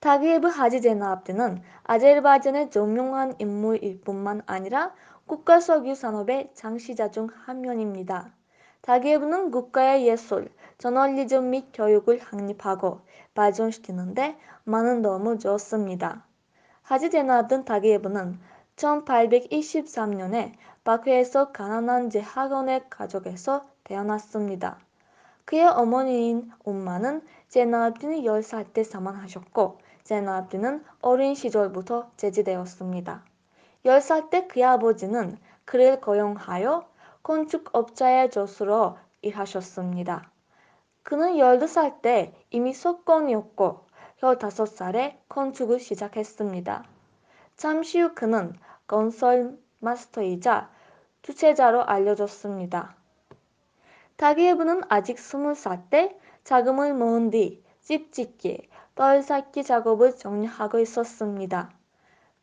다기예브 하지 제나압드는 아제르바이잔의 유명한 인물일 뿐만 아니라 국가 석유 산업의 장시자 중 한 명입니다. 다기예브는 국가의 예술, 저널리즘 및 교육을 확립하고 발전시키는 데 많은 도움을 주었습니다. 하지 제나압드 다기예브는 천 팔백 이십 삼 년에 바크에서 가난한 제학원의 가족에서 태어났습니다. 그의 어머니인 엄마는 제나압드는 열살때 사망하셨고 제나압드는 어린 시절부터 제지되었습니다. 열살때 그의 아버지는 그를 고용하여 건축업자의 조수로 일하셨습니다. 그는 열두 살때 이미 석공이었고 열다섯 살에 건축을 시작했습니다. 잠시 후 그는 건설 마스터이자 주체자로 알려졌습니다. 다기예브는 아직 스무 살때 자금을 모은 뒤 집 짓기, 뻘 쌓기 작업을 정리하고 있었습니다.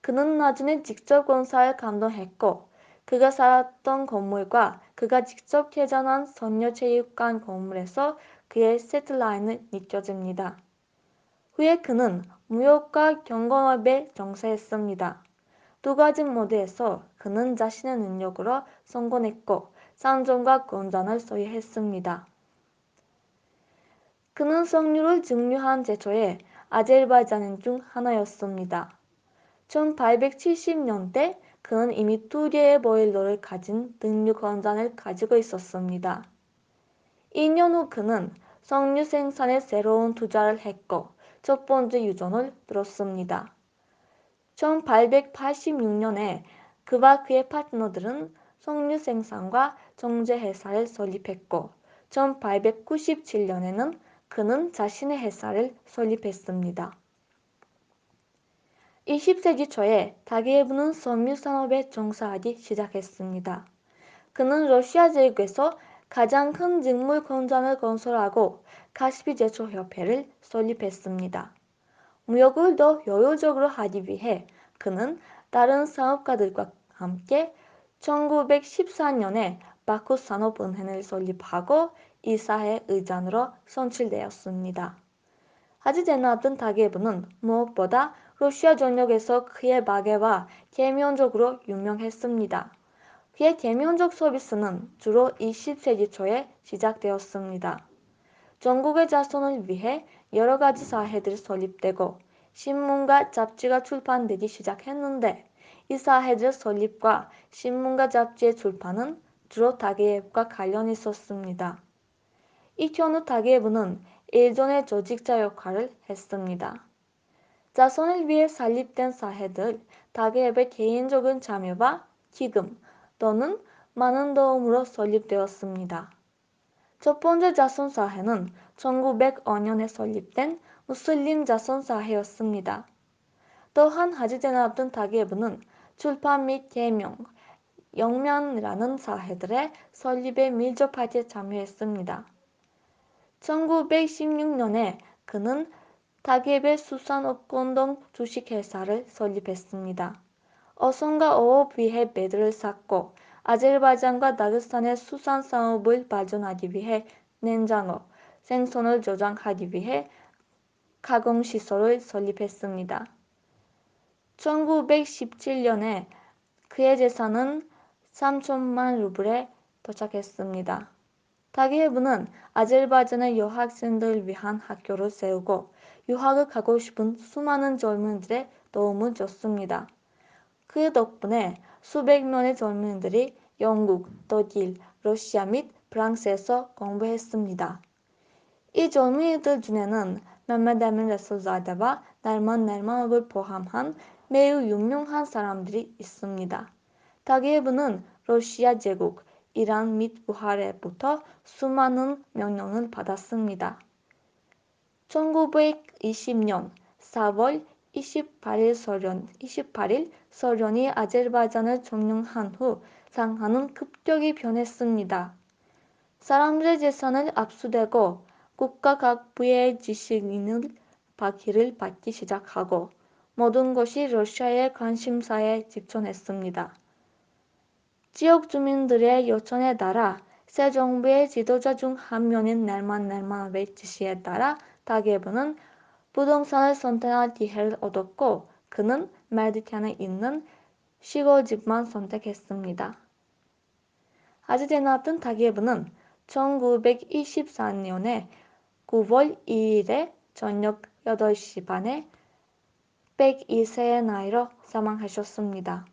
그는 나중에 직접 건사를 감독했고 그가 살았던 건물과 그가 직접 개장한 선녀체육관 건물에서 그의 세트라인을 느껴집니다. 후에 그는 무역과 경건업에 종사했습니다. 두 가지 모두에서 그는 자신의 능력으로 성공했고 상점과 공장을 소유했습니다. 그는 석유를 증류한 제초의 아제르바이잔인 중 하나였습니다. 천 팔백 칠십 년대 그는 이미 두 개의 보일러를 가진 등유 공장을 가지고 있었습니다. 이년후 그는 석유 생산에 새로운 투자를 했고 첫 번째 유전을 들었습니다. 천 팔백 팔십 육 년에 그와 그의 파트너들은 석유 생산과 정제 회사를 설립했고 천 팔백 구십 칠 년에는 그는 자신의 회사를 설립했습니다. 이십 세기 초에 다기예브는 석유 산업에 종사하기 시작했습니다. 그는 러시아 제국에서 가장 큰 직물 공장을 건설하고 카스피 제초 협회를 설립했습니다. 무역을 더 효율적으로 하기 위해 그는 다른 사업가들과 함께 천구백 십사 년에 바쿠 산업은행을 설립하고 이사회 의장으로 선출되었습니다. 하지제나압든 다기예브는 무엇보다 러시아 전역에서 그의 마개와 계면적으로 유명했습니다. 그의 계면적 서비스는 주로 이십 세기 초에 시작되었습니다. 전국의 자손을 위해 여러 가지 사회들이 설립되고 신문과 잡지가 출판되기 시작했는데 이 사회들 설립과 신문과 잡지의 출판은 주로 다기예브과 관련이 있었습니다. 이 경우 다기예브는 일종의 조직자 역할을 했습니다. 자손을 위해 설립된 사회들 다기예브의 개인적인 참여와 기금 또는 많은 도움으로 설립되었습니다. 첫 번째 자손 사회는 천구백오 년에 설립된 무슬림 자손 사회였습니다. 또한 하지 제나압든 다기예브는 출판 및 개명, 영면이라는 사회들의 설립에 밀접하게 참여했습니다. 천구백 십육 년에 그는 다기예브의 수산업 공동 주식회사를 설립했습니다. 어선과 어업 위해 배들을 샀고 아제르바이잔과 다그스탄의 수산 산업을 발전하기 위해 냉장고, 생선을 저장하기 위해 가공시설을 설립했습니다. 천구백 십칠 년에 그의 재산은 삼천만 루블에 도착했습니다. 다기예브는 아제르바이잔의 여학생들을 위한 학교를 세우고 유학을 가고 싶은 수많은 젊은이들의 도움을 줬습니다. 그 덕분에 수백 명의 젊은이들이 영국, 독일, 러시아 및 프랑스에서 공부했습니다. 이 젊은이들 중에는 멤메데밀 레솔자데와 날만 날만업을 포함한 매우 유명한 사람들이 있습니다. 다기예브는 러시아 제국, 이란 및 부하로부터 수많은 명령을 받았습니다. 천구백이십 년사월 이십팔일 소련, 이십팔일 소련이 아제르바이잔을 점령한 후 상황은 급격히 변했습니다. 사람들의 재산을 압수되고 국가 각 부의 지식인을 박해를 받기 시작하고 모든 것이 러시아의 관심사에 집중했습니다. 지역 주민들의 요청에 따라 새 정부의 지도자 중 한 명인 넬만 넬마nov의 지시에 따라 다기예브는 부동산을 선택할 기회를 얻었고 그는 말디탄에 있는 시골집만 선택했습니다. 아지제나튼 다기에브는 1924년에 9월 2일에 저녁 8시 반에 102세의 나이로 사망하셨습니다.